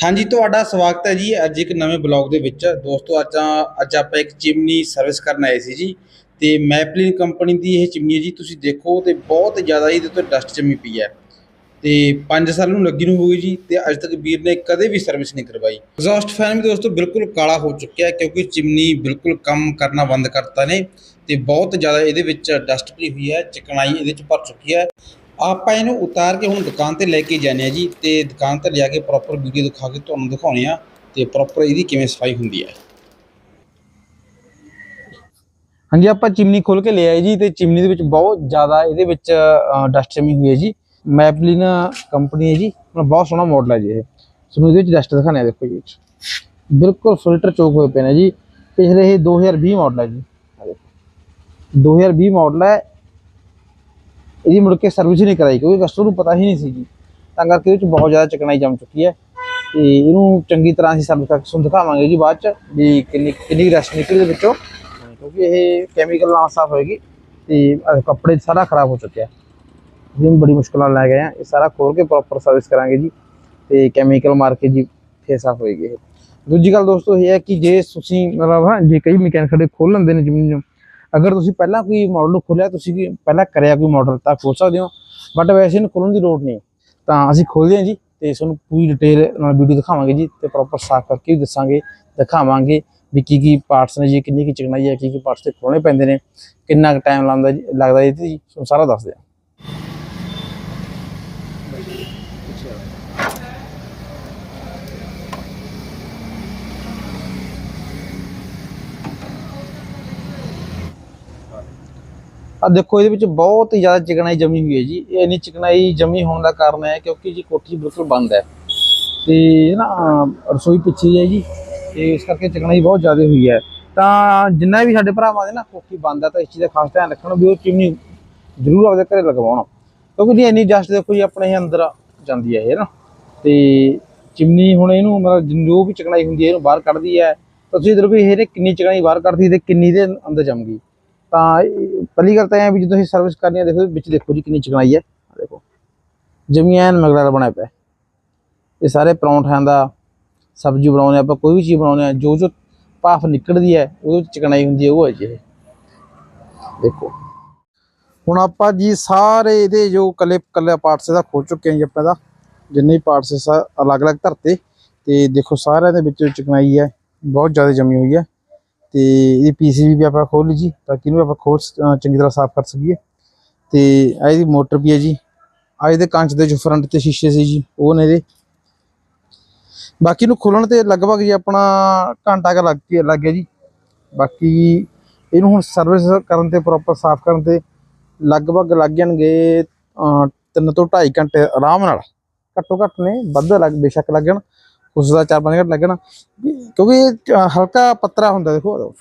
ਹਾਂਜੀ, ਤੁਹਾਡਾ ਸਵਾਗਤ ਹੈ ਜੀ ਅੱਜ ਇੱਕ ਨਵੇਂ ਬਲੌਗ ਦੇ ਵਿੱਚ। ਦੋਸਤੋ, ਅੱਜ ਅੱਜ ਆਪਾਂ ਇੱਕ ਚਿਮਨੀ ਸਰਵਿਸ ਕਰਨ ਆਏ ਸੀ ਜੀ ਤੇ ਮੈਪਲਿਨ ਕੰਪਨੀ ਦੀ ਇਹ ਚਿਮਨੀ ਹੈ ਜੀ, ਤੁਸੀਂ ਦੇਖੋ ਤੇ ਬਹੁਤ ਜ਼ਿਆਦਾ ਇਹਦੇ ਉੱਤੇ ਡਸਟ ਜੰਮੀ ਪਈ ਹੈ। ਤੇ 5 ਸਾਲ ਨੂੰ ਲੱਗੀ ਨੂੰ ਹੋ ਗਈ ਜੀ ਤੇ ਅੱਜ ਤੱਕ ਵੀਰ ਨੇ ਕਦੇ ਵੀ ਸਰਵਿਸ ਨਹੀਂ ਕਰਵਾਈ। ਐਗਜ਼ੌਸਟ ਫੈਨ ਵੀ ਦੋਸਤੋ ਬਿਲਕੁਲ ਕਾਲਾ ਹੋ ਚੁੱਕਿਆ ਹੈ ਕਿਉਂਕਿ ਚਿਮਨੀ ਬਿਲਕੁਲ ਕੰਮ ਕਰਨਾ ਬੰਦ ਕਰਤਾ ਨੇ ਤੇ ਬਹੁਤ ਜ਼ਿਆਦਾ ਇਹਦੇ ਵਿੱਚ ਡਸਟ ਭਰੀ ਹੋਈ ਹੈ ਚਿਕਨਾਈ ਇਹਦੇ ਚ ਭਰ ਚੁੱਕੀ ਹੈ। ਆਪਾਂ ਇਹਨੂੰ ਉਤਾਰ ਕੇ ਹੁਣ ਦੁਕਾਨ ਤੇ ਲੈ ਕੇ ਜਾਂਦੇ ਆ ਜੀ ਤੇ ਦੁਕਾਨ ਤੇ ਲਿਆ ਕੇ ਪ੍ਰੋਪਰ ਵੀਡੀਓ ਦਿਖਾ ਕੇ ਤੁਹਾਨੂੰ ਦਿਖਾਉਣੇ ਆ ਤੇ ਪ੍ਰੋਪਰ ਇਹਦੀ ਕਿਵੇਂ ਸਫ਼ਾਈ ਹੁੰਦੀ ਹੈ। ਹਾਂਜੀ, ਆਪਾਂ ਚਿਮਨੀ ਖੋਲ ਕੇ ਲੈ ਆਏ ਜੀ ਤੇ ਚਿਮਨੀ ਦੇ ਵਿੱਚ ਬਹੁਤ ਜ਼ਿਆਦਾ ਇਹਦੇ ਵਿੱਚ ਡਸਟ ਜਮੀ ਹੋਈ ਹੈ ਜੀ। ਮੈਪਲਿਨ ਕੰਪਨੀ ਹੈ ਜੀ ਬਹੁਤ ਸੋਹਣਾ ਮਾਡਲ ਹੈ ਜੀ ਇਹ। ਤੁਹਾਨੂੰ ਇਹਦੇ ਵਿੱਚ ਡਸਟ ਦਿਖਾਣੇ ਆ, ਦੇਖੋ ਜੀ। ਵਿੱਚ ਬਿਲਕੁਲ ਫਿਲਟਰ ਚੋਕ ਹੋਏ ਪਏ ਨੇ ਜੀ। ਪਿਛਲੇ ਇਹ 2020 ਮਾਡਲ ਹੈ ਜੀ। ਆਹ ਦੇਖੋ। 2020 ਮਾਡਲ ਹੈ ਇਹਦੀ ਮੁੜ ਕੇ ਸਰਵਿਸ ਹੀ ਨਹੀਂ ਕਰਾਈ, ਕਿਉਂਕਿ ਕਸਟਮਰ ਨੂੰ ਪਤਾ ਹੀ ਨਹੀਂ ਸੀ ਜੀ। ਤਾਂ ਕਰਕੇ ਇਹ ਵਿੱਚ ਬਹੁਤ ਜ਼ਿਆਦਾ ਚਿਕਨਾਈ ਜੰਮ ਚੁੱਕੀ ਹੈ। ਤੇ ਇਹਨੂੰ ਚੰਗੀ ਤਰ੍ਹਾਂ ਅਸੀਂ ਸਰਵਿਸ ਕਰਕੇ ਤੁਹਾਨੂੰ ਦਿਖਾਵਾਂਗੇ ਜੀ ਬਾਅਦ ਚ ਵੀ ਕਿੰਨੀ ਕਿੰਨੀ ਰੈਸਟ ਨਿਕਲੀ ਦੇ ਵਿੱਚੋਂ। ਕਿਉਂਕਿ ਇਹ ਕੈਮੀਕਲ ਨਾਲ ਸਾਫ਼ ਹੋਏਗੀ। ਤੇ ਕੱਪੜੇ ਸਾਰਾ ਖਰਾਬ ਹੋ ਚੁੱਕਿਆ ਜਿਵੇਂ ਬੜੀ ਮੁਸ਼ਕਲ ਨਾਲ ਲੈ ਗਏ ਆ ਇਹ ਸਾਰਾ ਖੋਲ ਕੇ ਪ੍ਰੋਪਰ ਸਰਵਿਸ ਕਰਾਂਗੇ ਜੀ। ਤੇ ਕੈਮੀਕਲ ਮਾਰ ਕੇ ਜੀ ਫੇਰ ਸਾਫ਼ ਹੋਏਗੀ ਇਹ। ਦੂਜੀ ਗੱਲ ਦੋਸਤੋ ਇਹ ਹੈ ਕਿ ਜੇ ਤੁਸੀਂ ਮਤਲਬ, ਹਾਂ, ਜੇ ਕਈ ਮਕੈਨਿਕ ਸਾਡੇ ਖੋਲ ਲੈਂਦੇ ਨੇ ਜ਼ਮੀਨ ਅਗਰ ਤੁਸੀਂ ਪਹਿਲਾਂ ਕੋਈ ਮਾਡਲ ਨੂੰ ਖੋਲਿਆ, ਤੁਸੀਂ ਕੀ ਪਹਿਲਾਂ ਕਰਿਆ ਕੋਈ ਮਾਡਲ ਤਾਂ ਖੋਲ ਸਕਦੇ ਹੋ। ਬਟ ਵੈਸੇ ਇਹਨੂੰ ਖੋਲਣ ਦੀ ਲੋੜ ਨਹੀਂ। ਤਾਂ ਅਸੀਂ ਖੋਲਦੇ ਹਾਂ ਜੀ ਤੇ ਤੁਹਾਨੂੰ ਪੂਰੀ ਡਿਟੇਲ ਨਾਲ ਵੀਡੀਓ ਦਿਖਾਵਾਂਗੇ ਜੀ ਤੇ ਪ੍ਰੋਪਰ ਸਾਫ਼ ਕਰਕੇ ਵੀ ਦੱਸਾਂਗੇ, ਦਿਖਾਵਾਂਗੇ ਵੀ ਕੀ ਕੀ ਪਾਰਟਸ ਨੇ ਜੀ, ਕਿੰਨੀ ਕੀ ਚਿਕਨਾਈ ਹੈ, ਕੀ ਕੀ ਪਾਰਟਸ ਤੇ ਖੋਲਣੇ ਪੈਂਦੇ ਨੇ, ਕਿੰਨਾ ਕੁ ਟਾਈਮ ਲੱਗਦਾ ਜੀ ਲੱਗਦਾ ਜੀ, ਤੇ ਜੀ, ਤੁਹਾਨੂੰ ਸਾਰਾ ਦੱਸਦੇ ਹਾਂ ਆ ਦੇਖੋ, ਇਹਦੇ ਵਿੱਚ ਬਹੁਤ ਹੀ ਜ਼ਿਆਦਾ ਚਿਕਨਾਈ ਜਮੀ ਹੋਈ ਹੈ ਜੀ। ਇਹ ਇੰਨੀ ਚਿਕਨਾਈ ਜਮੀ ਹੋਣ ਦਾ ਕਾਰਨ ਹੈ ਕਿਉਂਕਿ ਜੀ ਕੋਠੀ ਬਿਲਕੁਲ ਬੰਦ ਹੈ। ਤੇ ਨਾ ਰਸੋਈ ਪਿੱਛੇ ਹੈ ਜੀ। ਤੇ ਇਸ ਕਰਕੇ ਚਿਕਨਾਈ ਬਹੁਤ ਜ਼ਿਆਦਾ ਹੋਈ ਹੈ। ਤਾਂ ਜਿੰਨਾ ਵੀ ਸਾਡੇ ਭਰਾਵਾਂ ਦੇ ਨਾ ਕੋਠੀ ਬੰਦ ਹੈ ਤਾਂ ਇਸ ਚੀਜ਼ ਦਾ ਖਾਸ ਧਿਆਨ ਰੱਖਣਾ ਵੀ ਉਹ ਚਿਮਨੀ ਜ਼ਰੂਰ ਆਪਦੇ ਘਰੇ ਲਗਵਾਉਣਾ। ਕਿਉਂਕਿ ਜੀ ਇੰਨੀ ਡਸਟ ਦੇਖੋ ਜੀ, ਆਪਣੇ ਅੰਦਰ ਜਾਂਦੀ ਹੈ ਇਹ ਨਾ। ਤੇ ਚਿਮਨੀ ਹੁਣ ਇਹਨੂੰ ਮਤਲਬ ਜੋ ਵੀ ਚਿਕਨਾਈ ਹੁੰਦੀ ਹੈ, ਇਹਨੂੰ ਬਾਹਰ ਕੱਢਦੀ ਹੈ। ਤਾਂ ਤੁਸੀਂ ਦੇਖੋ ਵੀ ਇਹਨੇ ਕਿੰਨੀ ਚਿਕਨਾਈ ਬਾਹਰ ਕੱਢਦੀ ਤੇ ਕਿੰਨੀ ਦੇ ਅੰਦਰ ਜੰਮ ਗਈ। ਤਾਂ ਪਹਿਲੀ ਗੱਲ ਤਾਂ ਇਹ ਵੀ ਜਦੋਂ ਤੁਸੀਂ ਸਰਵਿਸ ਕਰਨੀ ਹੈ, ਦੇਖੋ ਵਿੱਚ ਦੇਖੋ ਜੀ ਕਿੰਨੀ ਚਿਕਨਾਈ ਹੈ। ਦੇਖੋ। ਜਮੀ ਐਨ ਮਗੜਾ ਬਣਿਆ ਪਿਆ। ਇਹ ਸਾਰੇ ਪਰੌਂਠਿਆਂ ਦਾ ਸਬਜ਼ੀ ਬਣਾਉਂਦੇ ਆਪਾਂ, ਕੋਈ ਵੀ ਚੀਜ਼ ਬਣਾਉਂਦੇ ਆ ਜੋ ਜੋ ਭਾਫ ਨਿਕਲਦੀ ਹੈ, ਉਹਦੇ ਵਿੱਚ ਚਿਕਨਾਈ ਹੁੰਦੀ ਹੈ, ਉਹ ਹੈ ਜੀ ਇਹ। ਦੇਖੋ। ਹੁਣ ਆਪਾਂ ਜੀ ਸਾਰੇ ਇਹਦੇ ਜੋ ਕੱਲੇ ਕੱਲੇ ਪਾਰਟਸ ਇਹਦਾ ਖੋਲ ਚੁੱਕੇ ਹਾਂ ਜੀ ਆਪਾਂ ਦਾ ਜਿੰਨੇ ਪਾਰਟਸ ਸਾ ਅਲੱਗ-ਅਲੱਗ ਧਰਤੇ, ਤੇ ਦੇਖੋ ਸਾਰਿਆਂ ਦੇ ਵਿੱਚ ਚਿਕਨਾਈ ਹੈ, ਬਹੁਤ ਜ਼ਿਆਦਾ ਜਮੀ ਹੋਈ ਹੈ। ਤੇ ਇਹਦੀ ਪੀਸੀਬੀ ਵੀ ਆਪਾਂ ਖੋਲ ਲਈ ਜੀ ਤਾਂ ਕਿ ਇਹਨੂੰ ਆਪਾਂ ਖੋਲ ਚੰਗੀ ਤਰ੍ਹਾਂ ਸਾਫ਼ ਕਰ ਸਕੀਏ। ਤੇ ਇਹਦੀ ਮੋਟਰ ਵੀ ਹੈ ਜੀ। ਆ ਇਹਦੇ ਕੰਚ ਦੇ ਜੋ ਫਰੰਟ ਤੇ ਸ਼ੀਸ਼ੇ ਸੀ ਜੀ ਉਹ ਨੇ ਇਹਦੇ। ਬਾਕੀ ਨੂੰ ਖੋਲਣ ਤੇ ਲਗਭਗ ਜੀ ਆਪਣਾ ਘੰਟਾ ਕੁ ਲੱਗ ਗਿਆ ਲੱਗ ਗਿਆ ਜੀ। ਬਾਕੀ ਇਹਨੂੰ ਹੁਣ ਸਰਵਿਸ ਕਰਨ ਤੇ ਪ੍ਰੋਪਰ ਸਾਫ਼ ਕਰਨ ਤੇ ਲਗਭਗ ਲੱਗ ਜਾਣਗੇ ਅਹ, ਤਿੰਨ ਤੋਂ 2.5 ਘੰਟੇ ਆਰਾਮ ਨਾਲ। ਘੱਟੋ ਘੱਟ ਨੇ ਵੱਧ ਲੱਗ ਬੇਸ਼ੱਕ ਲੱਗਣ ਉਸ ਦਾ 4-5 ਘੰਟੇ ਲੱਗਣ ਕਿਉਂਕਿ ਇਹ ਹਲਕਾ ਪੱਤਰਾ ਹੁੰਦਾ ਦੇਖੋ।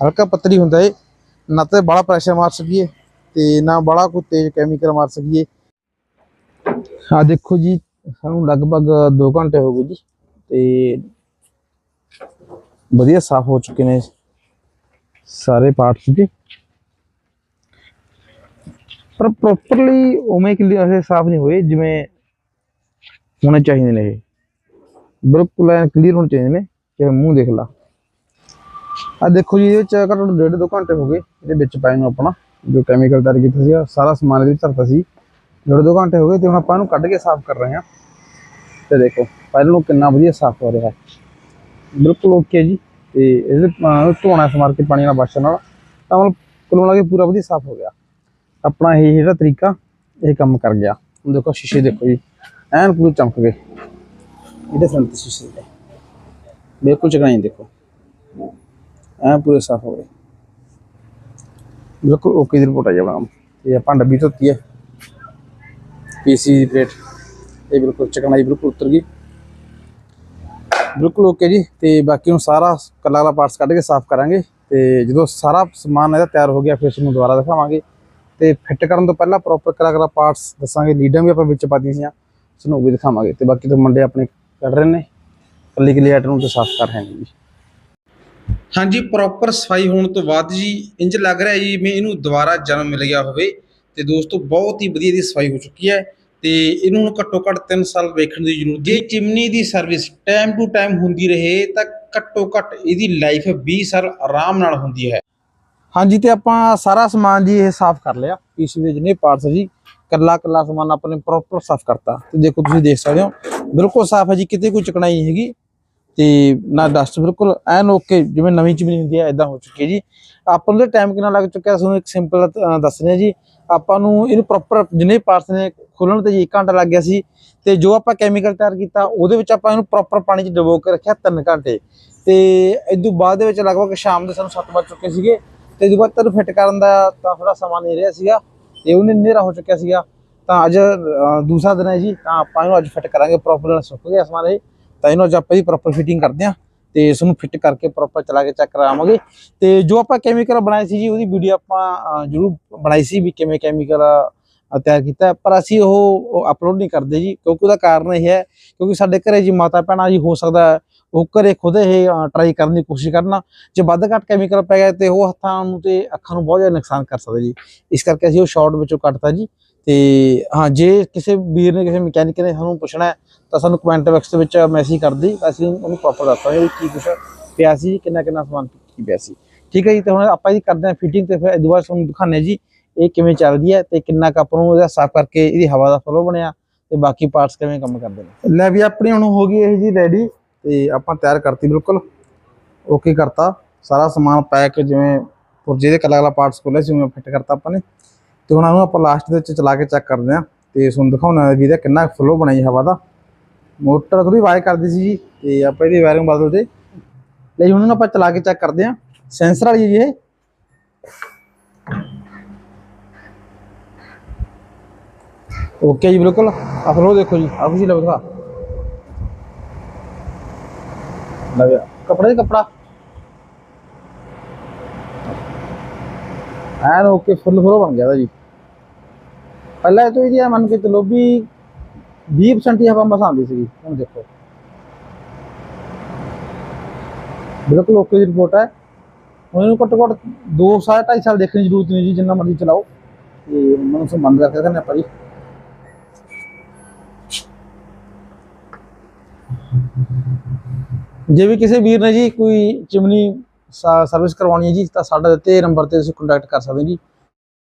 ਹਲਕਾ ਪੱਤਰੀ ਹੁੰਦਾ ਏ ਨਾ ਤੇ ਬੜਾ ਪ੍ਰੈਸ਼ਰ ਮਾਰ ਸਕੀਏ ਤੇ ਨਾ ਬੜਾ ਕੋਈ ਤੇਜ਼ ਕੈਮੀਕਲ ਮਾਰ ਸਕੀਏ। ਆ ਦੇਖੋ ਜੀ, ਸਾਨੂੰ ਲਗਭਗ 2 ਘੰਟੇ ਹੋ ਗਏ ਜੀ ਤੇ ਵਧੀਆ ਸਾਫ਼ ਹੋ ਚੁੱਕੇ ਨੇ ਸਾਰੇ ਪਾਰਟਸ ਜੀ। ਪਰ ਪ੍ਰੋਪਰਲੀ ਉਵੇਂ ਕਿ ਇਹ ਸਾਫ਼ ਨਹੀਂ ਹੋਏ, ਜਿਵੇਂ ਹੋਣੇ ਚਾਹੀਦੇ ਨੇ ਇਹ। ਬਿਲਕੁਲ ਐਨ ਕਲੀਅਰ ਹੋਣੇ ਚਾਹੀਦੇ ਨੇ ਕਿ ਮੂੰਹ ਦੇਖ ਲਾ। ਆ ਦੇਖੋ ਜੀ ਇਹਦੇ ਵਿੱਚ ਘੱਟੋ ਘੱਟ ਡੇਢ ਦੋ ਘੰਟੇ ਹੋ ਗਏ, ਇਹਦੇ ਵਿੱਚ ਪਾਏ ਨੂੰ ਆਪਣਾ, ਜੋ ਕੈਮੀਕਲ ਤਿਆਰ ਕੀਤਾ ਸੀ ਸਾਰਾ ਸਮਾਨ ਇਹਦੇ ਵਿੱਚ ਧਰਤਾ ਸੀ। ਡੇਢ ਦੋ ਘੰਟੇ ਹੋ ਗਏ ਤੇ ਹੁਣ ਆਪਾਂ ਇਹਨੂੰ ਕੱਢ ਕੇ ਸਾਫ਼ ਕਰ ਰਹੇ ਹਾਂ। ਤੇ ਦੇਖੋ, ਪਹਿਲਾਂ ਨੂੰ ਕਿੰਨਾ ਵਧੀਆ ਸਾਫ਼ ਹੋ ਰਿਹਾ ਹੈ। ਬਿਲਕੁਲ ਓਕੇ ਜੀ। ਤੇ ਇਹਦੇ ਧੋਣਾ, ਸਮਾਰ ਕੇ ਪਾਣੀ ਨਾਲ ਵਾਸ਼ਰ ਨਾਲ, ਤਾਂ ਮਤਲਬ ਕੁੱਲ ਮਿਲਾ ਕੇ ਪੂਰਾ ਵਧੀਆ ਸਾਫ਼ ਹੋ ਗਿਆ। ਆਪਣਾ ਇਹ ਜਿਹੜਾ ਤਰੀਕਾ, ਇਹ ਕੰਮ ਕਰ ਗਿਆ। ਹੁਣ ਦੇਖੋ, ਸ਼ੀਸ਼ੇ ਦੇਖੋ ਜੀ। ਐਨ ਪੂਰੇ ਚਮਕ ਗਏ ਇਹਦੇ ਫਰੰਟ ਸ਼ੀਸ਼ੇ ਦੇ ਬਿਲਕੁਲ ਚਕਨਾਈ ਦੇਖੋ। ਐਨ ਪੂਰੇ ਸਾਫ਼ ਹੋ ਗਏ। ਬਿਲਕੁਲ ਓਕੇ ਦੀ ਰਿਪੋਰਟ ਆ ਜਾਣਾ ਇਹ ਆਪਾਂ ਡੱਬੀ ਧੋਤੀ ਹੈ। ਪੀਸੀ ਦੀ ਪਲੇਟ ਇਹ ਬਿਲਕੁਲ ਚਕਨਾਈ ਬਿਲਕੁਲ ਉਤਰ ਗਈ। ਬਿਲਕੁਲ ਓਕੇ ਜੀ। ਤੇ ਬਾਕੀ ਨੂੰ ਸਾਰਾ ਕੱਲਾ ਕੱਲਾ ਪਾਰਟਸ ਕੱਢ ਕੇ ਸਾਫ਼ ਕਰਾਂਗੇ। ਤੇ ਜਦੋਂ ਸਾਰਾ ਸਮਾਨ ਇਹਦਾ ਤਿਆਰ ਹੋ ਗਿਆ ਫਿਰ ਤੁਹਾਨੂੰ ਦੁਬਾਰਾ ਦਿਖਾਵਾਂਗੇ। ਤੇ ਫਿੱਟ ਕਰਨ ਤੋਂ ਪਹਿਲਾਂ ਪ੍ਰੋਪਰ ਕੱਲਾ ਕੱਲਾ ਪਾਰਟਸ ਦੱਸਾਂਗੇ। ਲੀਡਾਂ ਵੀ ਆਪਾਂ ਵਿੱਚ ਪਾ ਦਿੱਤੀਆਂ ਸੀਆਂ। ਤੁਹਾਨੂੰ ਵੀ ਦਿਖਾਵਾਂਗੇ। ਤੇ ਬਾਕੀ ਤੋਂ ਮੁੰਡੇ ਆਪਣੇ ਕੱਢ ਰਹੇ ਨੇ। ਕੱਲੀ ਕੱਲੀ ਆਈਟਮ ਨੂੰ ਤੇ ਸਾਫ਼ ਕਰ ਰਹੇ ਨੇ ਜੀ। ਹਾਂਜੀ ਪ੍ਰੋਪਰ ਸਫ਼ਾਈ ਹੋਣ ਤੋਂ ਬਾਅਦ ਜੀ ਇੰਜ ਲੱਗ ਰਿਹਾ ਜੀ ਮੈਂ ਇਹਨੂੰ ਦੁਬਾਰਾ ਜਨਮ ਮਿਲ ਗਿਆ ਹੋਵੇ। ਤੇ ਦੋਸਤੋ ਬਹੁਤ ਹੀ ਵਧੀਆ ਦੀ ਸਫ਼ਾਈ ਹੋ ਚੁੱਕੀ ਹੈ। ਤੇ ਇਹਨੂੰ ਹੁਣ ਘੱਟੋ ਘੱਟ 3 ਸਾਲ ਵੇਖਣ ਦੀ ਜ਼ਰੂਰਤ ਜੇ ਚਿਮਨੀ ਦੀ ਸਰਵਿਸ ਟਾਈਮ ਟੂ ਟਾਈਮ ਹੁੰਦੀ ਰਹੇ ਤਾਂ ਘੱਟੋ ਘੱਟ ਇਹਦੀ ਲਾਈਫ 20 ਸਾਲ ਆਰਾਮ ਨਾਲ ਹੁੰਦੀ ਹੈ। ਹਾਂਜੀ ਤੇ ਆਪਾਂ ਸਾਰਾ ਸਮਾਨ ਜੀ ਇਹ ਸਾਫ਼ ਕਰ ਲਿਆ। ਪੀਸੀ ਦੇ ਜਿੰਨੇ ਪਾਰਟਸ ਜੀ। ਕੱਲਾ ਕੱਲਾ ਸਮਾਨ ਆਪਾਂ ਨੇ ਪ੍ਰੋਪਰ ਸਾਫ਼ ਕਰਤਾ। ਤੇ ਦੇਖੋ ਤੁਸੀਂ ਦੇਖ ਸਕਦੇ ਹੋ, ਬਿਲਕੁਲ ਸਾਫ਼ ਹੈ ਜੀ, ਕਿਤੇ ਕੋਈ ਚਿਕਨਾਈ ਨਹੀਂ ਹੈਗੀ। ਤੇ ਨਾ ਡਸਟ ਬਿਲਕੁਲ ਐਨ ਓਕੇ ਜਿਵੇਂ ਨਵੀਂ ਚਿਮਨੀ ਹੁੰਦੀ ਹੈ ਇਦਾਂ ਹੋ ਚੁੱਕੀ ਹੈ ਜੀ। ਆਪਾਂ ਨੂੰ ਟਾਈਮ ਕਿੰਨਾ ਲੱਗ ਚੁੱਕਿਆ, ਤੁਹਾਨੂੰ ਇੱਕ ਸਿੰਪਲ ਦੱਸਣੇ ਜੀ। ਆਪਾਂ ਨੂੰ ਇਹਨੂੰ ਪ੍ਰੋਪਰ ਜਿੰਨੇ ਪਾਰਟਸ ਨੇ, ਖੋਲਣ ਤੇ ਜੀ 1 ਘੰਟਾ ਲੱਗ ਗਿਆ ਸੀ। ਤੇ ਜੋ ਆਪਾਂ ਕੈਮੀਕਲ ਤਿਆਰ ਕੀਤਾ, ਉਹਦੇ ਵਿੱਚ ਆਪਾਂ ਇਹਨੂੰ ਪ੍ਰੋਪਰ ਪਾਣੀ 'ਚ ਡਬੋ ਕੇ ਰੱਖਿਆ 3 ਘੰਟੇ। ਤੇ ਇਦੋਂ ਬਾਅਦ ਦੇ ਵਿੱਚ ਲਗਭਗ ਸ਼ਾਮ ਦੇ ਸਾਨੂੰ 7 ਵੱਜ ਚੁੱਕੇ ਸੀਗੇ। ਤੇ ਇਦੋਂ ਬਾਅਦ ਤੈਨੂੰ ਫਿੱਟ ਕਰਨ ਦਾ ਤਾਂ ਥੋੜਾ ਸਮਾਂ ਨਹੀਂ ਰਿਹਾ ਸੀਗਾ। ਤੇ ਉਹਨੇ ਹਨੇਰਾ ਹੋ ਚੁੱਕਿਆ ਸੀਗਾ। ਤਾਂ ਅੱਜ ਦੂਸਰਾ ਦਿਨ ਹੈ ਜੀ, ਤਾਂ ਆਪਾਂ ਇਹਨੂੰ ਅੱਜ ਫਿੱਟ ਕਰਾਂਗੇ ਪ੍ਰੋਪਰ ਨਾਲ ਸੁੱਕ ਗਿਆ ਸਮਾਨ ਇਹ। ਤਾਂ ਇਹਨੂੰ ਅੱਜ ਆਪਾਂ ਦੀ ਪ੍ਰੋਪਰ ਫਿਟਿੰਗ ਕਰਦੇ ਹਾਂ ਤੇ ਇਸ ਨੂੰ ਫਿੱਟ ਕਰਕੇ ਪ੍ਰੋਪਰ ਚਲਾ ਕੇ ਚੈੱਕ ਕਰਾਵਾਂਗੇ। ਤੇ ਜੋ ਆਪਾਂ ਕੈਮੀਕਲ ਬਣਾਏ ਸੀ ਜੀ, ਉਹਦੀ ਵੀਡੀਓ ਆਪਾਂ ਜ਼ਰੂਰ ਬਣਾਈ ਸੀ ਵੀ ਕਿਵੇਂ ਕੈਮੀਕਲ ਤਿਆਰ ਕੀਤਾ ਪਰ ਅਸੀਂ ਉਹ ਅਪਲੋਡ ਨਹੀਂ ਕਰਦੇ ਜੀ, ਕਿਉਂਕਿ ਉਹਦਾ ਕਾਰਨ ਇਹ ਹੈ, ਕਿਉਂਕਿ ਸਾਡੇ ਘਰੇ ਜੀ ਮਾਤਾ ਭੈਣਾਂ ਜੀ ਹੋ ਸਕਦਾ ਉਹ ਘਰੇ ਖੁਦ ਇਹ ਟਰਾਈ ਕਰਨ ਦੀ ਕੋਸ਼ਿਸ਼ ਕਰਨਾ ਜੇ ਵੱਧ ਘੱਟ ਕੈਮੀਕਲ ਪੈ ਗਿਆ ਤੇ ਉਹ ਹੱਥਾਂ ਨੂੰ ਤੇ ਅੱਖਾਂ ਨੂੰ ਬਹੁਤ ਜ਼ਿਆਦਾ ਨੁਕਸਾਨ ਕਰ ਸਕਦਾ ਜੀ। ਇਸ ਕਰਕੇ ਅਸੀਂ ਉਹ ਸ਼ਾਰਟ ਵਿੱਚੋਂ ਕੱਟਤਾ ਜੀ, ਤੇ ਹਾਂ, ਜੇ ਕਿਸੇ ਵੀਰ ਨੇ, ਕਿਸੇ ਮਕੈਨਿਕ ਨੇ ਸਾਨੂੰ ਪੁੱਛਣਾ ਤਾਂ ਸਾਨੂੰ ਕਮੈਂਟ ਬਾਕਸ ਦੇ ਵਿੱਚ ਮੈਸੇਜ ਕਰ ਦੀ ਅਸੀਂ ਉਹਨੂੰ ਪ੍ਰੋਪਰ ਦੱਸਾਂਗੇ ਵੀ ਕੀ ਕੁਛ ਪਿਆ ਸੀ ਕਿੰਨਾ ਕਿੰਨਾ ਸਮਾਨ ਕੀ ਪਿਆ ਸੀ। ਠੀਕ ਹੈ ਜੀ, ਤੇ ਹੁਣ ਆਪਾਂ ਜੀ ਕਰਦੇ ਹਾਂ ਫਿਟਿੰਗ ਤੇ ਫਿਰ ਦੁਬਾਰਾ ਤੁਹਾਨੂੰ ਦਿਖਾਉਂਦੇ ਜੀ ਇਹ ਕਿਵੇਂ ਚੱਲਦੀ ਹੈ ਤੇ ਕਿੰਨਾ ਕੁ ਨੂੰ ਇਹਦਾ ਸਾਫ਼ ਕਰਕੇ ਇਹਦੀ ਹਵਾ ਦਾ ਫਲੋ ਬਣਿਆ ਤੇ ਬਾਕੀ ਪਾਰਟਸ ਕਿਵੇਂ ਕੰਮ ਕਰਦੇ ਨੇ? ਲੈ ਵੀ ਆਪਣੀ ਹੁਣ ਹੋ ਗਈ ਇਹ ਜੀ ਰੈਡੀ ਤੇ ਆਪਾਂ ਤਿਆਰ ਕਰਤੀ ਬਿਲਕੁਲ। ਓਕੇ ਕਰਤਾ। ਸਾਰਾ ਸਮਾਨ ਪੈਕ ਜਿਵੇਂ ਪੁਰਜੇ ਦੇ ਕਲਾ ਕਲਾ ਪਾਰਟਸ ਕੋਲੇ ਸੀ, ਉਵੇਂ ਫਿੱਟ ਕਰਤਾ ਆਪਾਂ ਨੇ। ਤੇ ਹੁਣ ਇਹਨੂੰ ਆਪਾਂ ਲਾਸਟ ਦੇ ਵਿੱਚ ਚਲਾ ਕੇ ਚੈੱਕ ਕਰਦੇ ਹਾਂ ਤੇ ਤੁਹਾਨੂੰ ਦਿਖਾਉਣਾ ਵੀ ਇਹਦਾ ਕਿੰਨਾ ਫਲੋ ਬਣਿਆ ਹਵਾ ਦਾ। ਮੋਟਰ ਥੋੜੀ ਵਾਇਰ ਕਰਦੀ ਸੀ ਜੀ ਤੇ ਆਪਾਂ ਇਹਦੀ ਵਾਇਰਿੰਗ ਬਦਲ ਦੇ। ਲਈ ਹੁਣ ਇਹਨੂੰ ਆਪਾਂ ਚਲਾ ਕੇ ਚੈੱਕ ਕਰਦੇ ਹਾਂ। ਸੈਂਸਰ ਵਾਲੀ ਜੀ ਇਹ। ਓਕੇ ਜੀ, ਬਿਲਕੁਲ। ਆ ਫਲੋ ਦੇਖੋ ਜੀ ਆ ਤੁਸੀਂ ਲਓ ਦਿਖਾ। ਲਵਿਆ ਕਪੜੇ ਦੇ ਕਪੜਾ। ਐਨ ਓਕੇ, ਫੁੱਲ ਫਲੋ ਬਣ ਗਿਆ ਦਾ ਜੀ। ਪਹਿਲਾਂ ਇਹ ਤੋਂ ਇਹਦੀ ਮੰਨ ਕੇ ਚਲੋ ਵੀ 20% ਹੀ ਹਵਾ ਮਸਾਂ ਆਉਂਦੀ ਸੀਗੀ, ਹੁਣ ਦੇਖੋ। ਬਿਲਕੁਲ ਓਕੇ ਦੀ ਰਿਪੋਰਟ ਹੈ। ਹੁਣ ਇਹਨੂੰ ਘੱਟੋ ਘੱਟ 2 ਸਾਲ 2.5 ਸਾਲ ਦੇਖਣ ਦੀ ਜ਼ਰੂਰਤ ਨਹੀਂ ਜੀ, ਜਿੰਨਾ ਮਰਜ਼ੀ ਚਲਾਓ। ਤੇ ਮੈਨੂੰ ਸੇ ਬੰਦ ਕਰਕੇ ਦਿੰਦੇ ਆਪਾਂ ਜੀ। ਜੇ ਵੀ ਕਿਸੇ ਵੀਰ ਨੇ ਜੀ ਕੋਈ ਚਿਮਨੀ ਸਰਵਿਸ ਕਰਵਾਉਣੀ ਹੈ ਜੀ ਤਾਂ ਸਾਡਾ ਦਿੱਤੇ ਨੰਬਰ ਤੇ ਤੁਸੀਂ ਕੰਟੈਕਟ ਕਰ ਸਕਦੇ ਜੀ।